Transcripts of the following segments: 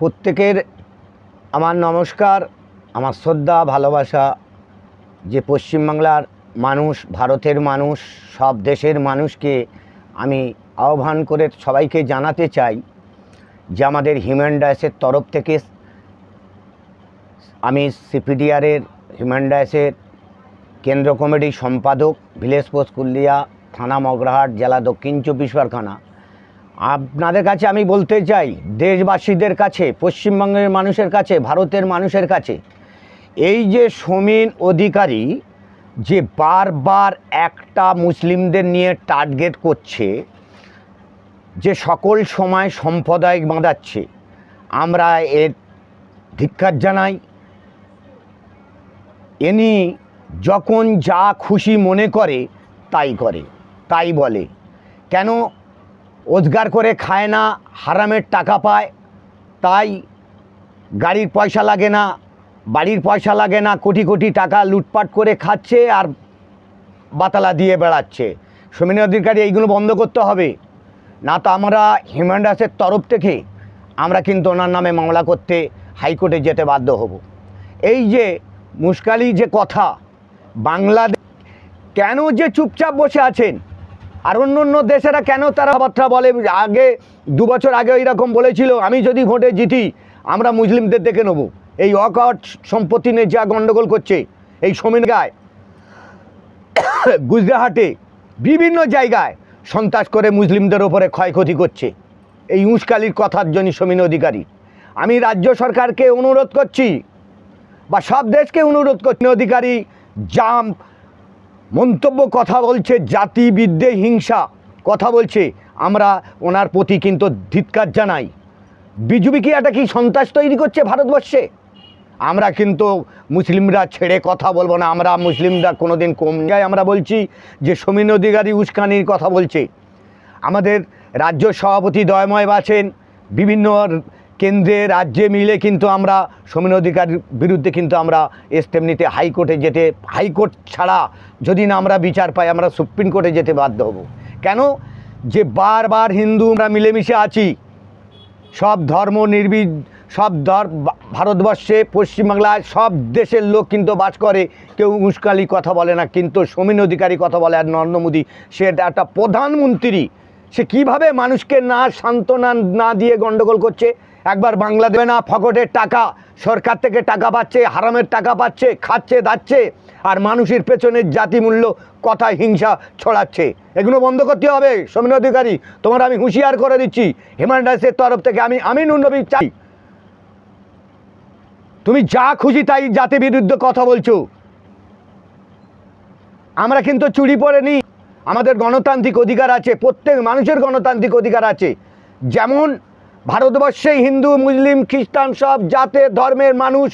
প্রত্যেকের আমার নমস্কার, আমার শ্রদ্ধা, ভালোবাসা, যে পশ্চিমবাংলার মানুষ, ভারতের মানুষ, সব দেশের মানুষকে আমি আহ্বান করে সবাইকে জানাতে চাই যে আমাদের হিউম্যান রাইটসের তরফ থেকে আমি সিপিডিআরের হিউম্যান রাইটসের কেন্দ্র কমিটির সম্পাদক ভিলেজ পোস্ট কুল্লিয়া থানা মগরাহাট, জেলা দক্ষিণ চব্বিশ পরগনা আপনাদের কাছে আমি বলতে চাই, দেশবাসীদের কাছে, পশ্চিমবঙ্গের মানুষের কাছে, ভারতের মানুষের কাছে, এই যে সমীন অধিকারী যে বারবার একটা মুসলিমদের নিয়ে টার্গেট করছে, যে সকল সময় সম্প্রদায় বাঁধাচ্ছে, আমরা এর ধিক্কার জানাই। এনি যখন যা খুশি মনে করে, তাই করে, তাই বলে। কেন রোজগার করে খায় না, হারামের টাকা পায়, তাই গাড়ির পয়সা লাগে না, বাড়ির পয়সা লাগে না, কোটি কোটি টাকা লুটপাট করে খাচ্ছে আর বাতালা দিয়ে বেড়াচ্ছে। সমীন অধিকারী এইগুলো বন্ধ করতে হবে। না তো আমরা হিউম্যান রাইটসের তরফ থেকে আমরা কিন্তু ওনার নামে মামলা করতে হাইকোর্টে যেতে বাধ্য হব। এই যে মুশকালি যে কথা বাংলাদেশ কেন যে চুপচাপ বসে আছেন? আর অন্য অন্য দেশেরা কেন তারা কথাবার্তা বলে? আগে, দু বছর আগে এরকম বলেছিল, আমি যদি ভোটে জিতি, আমরা মুসলিমদের দেখে নেব। এই অকট সম্পত্তি নিয়ে যা গণ্ডগোল করছে, এই সমীন গায়। গুজরাহাটে বিভিন্ন জায়গায় সন্ত্রাস করে মুসলিমদের ওপরে ক্ষয়ক্ষতি করছে। এই উস্কালির কথার জন্য সমীন অধিকারী। আমি রাজ্য সরকারকে অনুরোধ করছি, বা সব দেশকে অনুরোধ করছি অধিকারী, জাম মন্তব্য কথা বলছে জাতি বিদ্যে হিংসা। কথা বলছে, আমরা ওনার প্রতি কিন্তু ধিৎকার জানাই। বিজেপি কি একটা কি সন্ত্রাস তৈরি করছে ভারতবর্ষে? আমরা কিন্তু মুসলিমরা ছেড়ে কথা বলব না। আমরা মুসলিমরা কোনোদিন কম যায় আমরা বলছি যে সমীন অধিকারী উস্কানির কথা বলছে। আমাদের রাজ্য সভাপতি দয়ময় আছেন বিভিন্ন কেন্দ্রে, রাজ্যে মিলে কিন্তু আমরা সমীন অধিকারীর বিরুদ্ধে কিন্তু আমরা স্টেপ হাইকোর্টে যেতে, হাইকোর্ট ছাড়া যদি না আমরা বিচার পাই, আমরা সুপ্রিম কোর্টে যেতে বাধ্য হব। কেন? যে বারবার হিন্দু আমরা মিলেমিশে আছি, সব ধর্ম নির্বি সব ধর, ভারতবর্ষে, পশ্চিমবাংলায় সব দেশের লোক কিন্তু বাস করে, কেউ উস্কালি কথা বলে না, কিন্তু সমীন অধিকারী কথা বলে আর নরেন্দ্র মোদী, সে একটা প্রধানমন্ত্রী, সে কীভাবে মানুষকে না সান্ত্বনা না দিয়ে গন্ডগোল করছে? একবার বাংলা দেবে না, ফকটের টাকা। সরকার থেকে টাকা পাচ্ছে, হারামের টাকা পাচ্ছে, খাচ্ছে, দাচ্ছে, আর মানুষের পেছনে জাতিমূল্য কথা হিংসা ছড়াচ্ছে। এগুলো বন্ধ করতে হবে সমীন অধিকারী, তোমার আমি হুঁশিয়ার করে দিচ্ছি। হিউম্যান রাইটসের তরফ থেকে আমি আমি নুনবী চাই। তুমি যা খুশি তাই জাতি বিরুদ্ধে কথা বলছো। আমরা কিন্তু চুরি পরে নিই আমাদের গণতান্ত্রিক অধিকার আছে, প্রত্যেক মানুষের গণতান্ত্রিক অধিকার আছে। যেমন ভারতবর্ষে হিন্দু, মুসলিম, খ্রিস্টান সব জাতের ধর্মের মানুষ।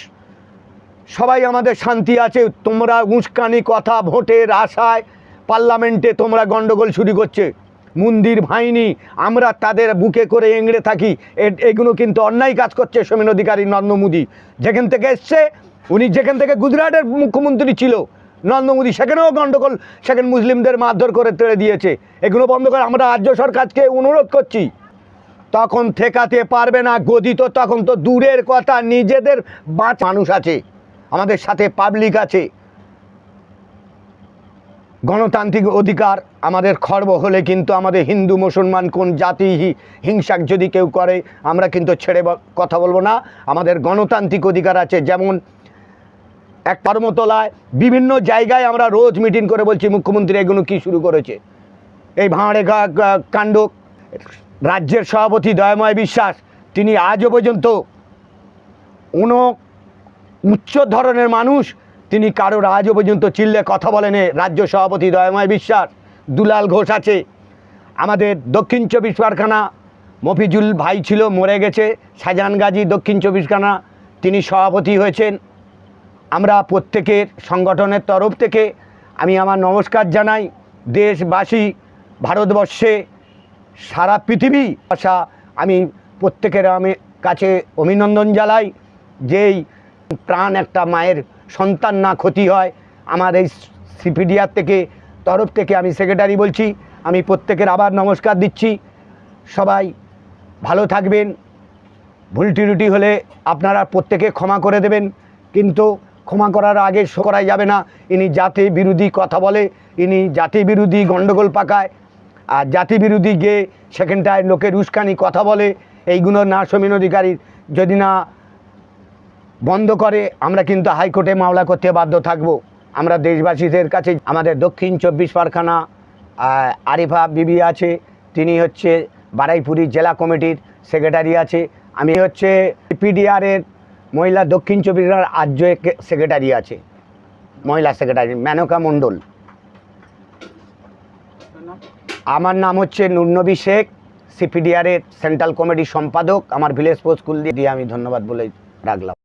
সবাই আমাদের শান্তি আছে। তোমরা উস্কানি কথা ভোটের আশায় পার্লামেন্টে তোমরা গন্ডগোল শুরু করছে। মন্দির ভাইনি আমরা তাদের বুকে করে এংড়ে থাকি। এগুলো কিন্তু অন্যায় কাজ করছে সমীন অধিকারী নরেন্দ্র মোদী। যেখান থেকে এসছে, উনি যেখান থেকে গুজরাটের মুখ্যমন্ত্রী ছিল, নরেন্দ্র মোদী, সেখানেও গন্ডগোল সেখানে মুসলিমদের মারধর করে তেড়ে দিয়েছে। এগুলো বন্ধ করে আমরা রাজ্য সরকারকে অনুরোধ করছি। তখন ঠেকাতে পারবে না গদি তো তখন তো দূরের কথা, নিজেদের বাঁচ মানুষ আছে, আমাদের সাথে পাবলিক আছে। গণতান্ত্রিক অধিকার আমাদের খর্ব হলে কিন্তু আমাদের হিন্দু, মুসলমান, কোন জাতি হিংসাক যদি কেউ করে, আমরা কিন্তু ছেড়ে কথা বলব না। আমাদের গণতান্ত্রিক অধিকার আছে, যেমন এক কর্মতলায় বিভিন্ন জায়গায় আমরা রোজ মিটিং করে বলছি, মুখ্যমন্ত্রী এগুলো কি শুরু করেছে? এই ভাঁড়ে কাণ্ড রাজ্যের সভাপতি দয়াময় বিশ্বাস, তিনি আজও পর্যন্ত কোনো উচ্চ ধরনের মানুষ। তিনি কারোর আজও পর্যন্ত চিল্লে কথা বলেন। রাজ্য সভাপতি দয়াময় বিশ্বাস, দুলাল ঘোষ আছে। আমাদের দক্ষিণ চব্বিশ পরগনা মফিজুল ভাই ছিল, মরে গেছে। শাহজাহান গাজী, দক্ষিণ চব্বিশ পরগনা, তিনি সভাপতি হয়েছেন। আমরা প্রত্যেকের সংগঠনের তরফ থেকে আমি আমার নমস্কার জানাই। দেশবাসী, ভারতবর্ষে সারা পৃথিবী আশা আমি প্রত্যেকের আমি কাছে অভিনন্দন জানাই, যেই প্রাণ একটা মায়ের সন্তান না ক্ষতি হয়। আমার এই সিপিডিআর থেকে তরফ থেকে আমি সেক্রেটারি বলছি, আমি প্রত্যেকের আবার নমস্কার দিচ্ছি। সবাই ভালো থাকবেন। ভুল ত্রুটি হলে আপনারা প্রত্যেকে ক্ষমা করে দেবেন, কিন্তু ক্ষমা করার আগে শো করাই যাবে না। ইনি জাতি বিরোধী কথা বলে, ইনি জাতি বিরোধী গণ্ডগোল পাকায়। আর জাতি বিরোধী গিয়ে সেখানটায় লোকের উস্কানি কথা বলে এইগুলো না সমীন অধিকারী যদি না বন্ধ করে আমরা কিন্তু হাইকোর্টে মামলা করতে বাধ্য থাকব। আমরা দেশবাসীদের কাছে আমাদের দক্ষিণ চব্বিশ পরগনা আহ, আরিফা বিবি আছে তিনি হচ্ছে বারাইপুরি জেলা কমিটির সেক্রেটারি আছে আমি হচ্ছে পিডিআরের মহিলা দক্ষিণ চব্বিশ পরগনার আর্য সেক্রেটারি আছে মহিলা সেক্রেটারি মেনকা মণ্ডল। আমার নাম হচ্ছে নুরনবী শেখ, সিপিডিআরের সেন্ট্রাল কমিটির সম্পাদক। আমার ভিলেজ পোস্ট স্কুল দিয়ে আমি ধন্যবাদ বলে রাখলাম।